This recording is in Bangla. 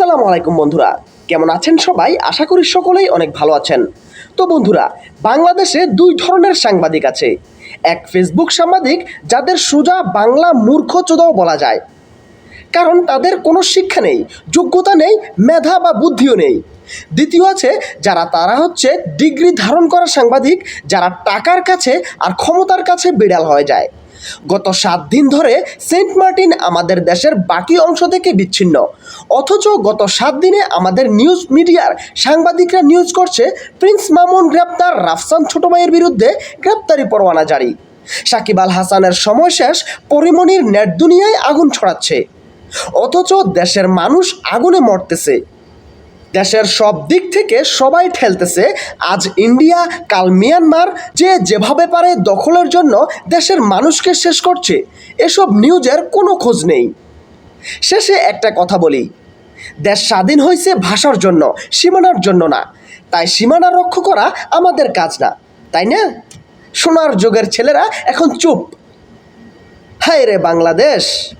আসসালামু আলাইকুম বন্ধুরা। কেমন আছেন সবাই? আশা করি সকলেই অনেক ভালো আছেন। তো বন্ধুরা, বাংলাদেশে দুই ধরনের সাংবাদিক আছে। এক ফেসবুক সাংবাদিক যাদের সোজা বাংলা মূর্খ চোদাও বলা যায়। কারণ তাদের কোনো শিক্ষা নেই, যোগ্যতা নেই, মেধা বা বুদ্ধিও নেই। দ্বিতীয় আছে যারা তারা হচ্ছে ডিগ্রি ধারণ করা সাংবাদিক, যারা টাকার কাছে আর ক্ষমতার কাছে বিড়াল হয়ে যায়। গত সাত দিন ধরে সেন্ট মার্টিন আমাদের দেশের বাকি অংশ থেকে বিচ্ছিন্ন। অথচ গত সাত দিনে আমাদের নিউজ মিডিয়ার সাংবাদিকরা নিউজ করছে, প্রিন্স মামুন গ্রেপ্তার, রাফসান ছোট ভাইয়ের বিরুদ্ধে গ্রেপ্তারি পরোয়ানা জারি। সাকিব আল হাসানের সময় শেষ পরিমণির নেট দুনিয়ায় আগুন ছড়াচ্ছে। অথচ দেশের মানুষ আগুনে মরতেছে। দেশের সব দিক থেকে সবাই ঠেলতেছে। আজ ইন্ডিয়া, কাল মিয়ানমার যে যেভাবে পারে দখলের জন্য দেশের মানুষকে শেষ করছে। এসব নিউজের কোনো খোঁজ নেই। শেষে একটা কথা বলি। দেশ স্বাধীন হয়েছে ভাষার জন্য, সীমানার জন্য না। তাই সীমানা রক্ষা করা আমাদের কাজ না। তাই না? সোনার যুগের ছেলেরা এখন চুপ। হায় রে বাংলাদেশ!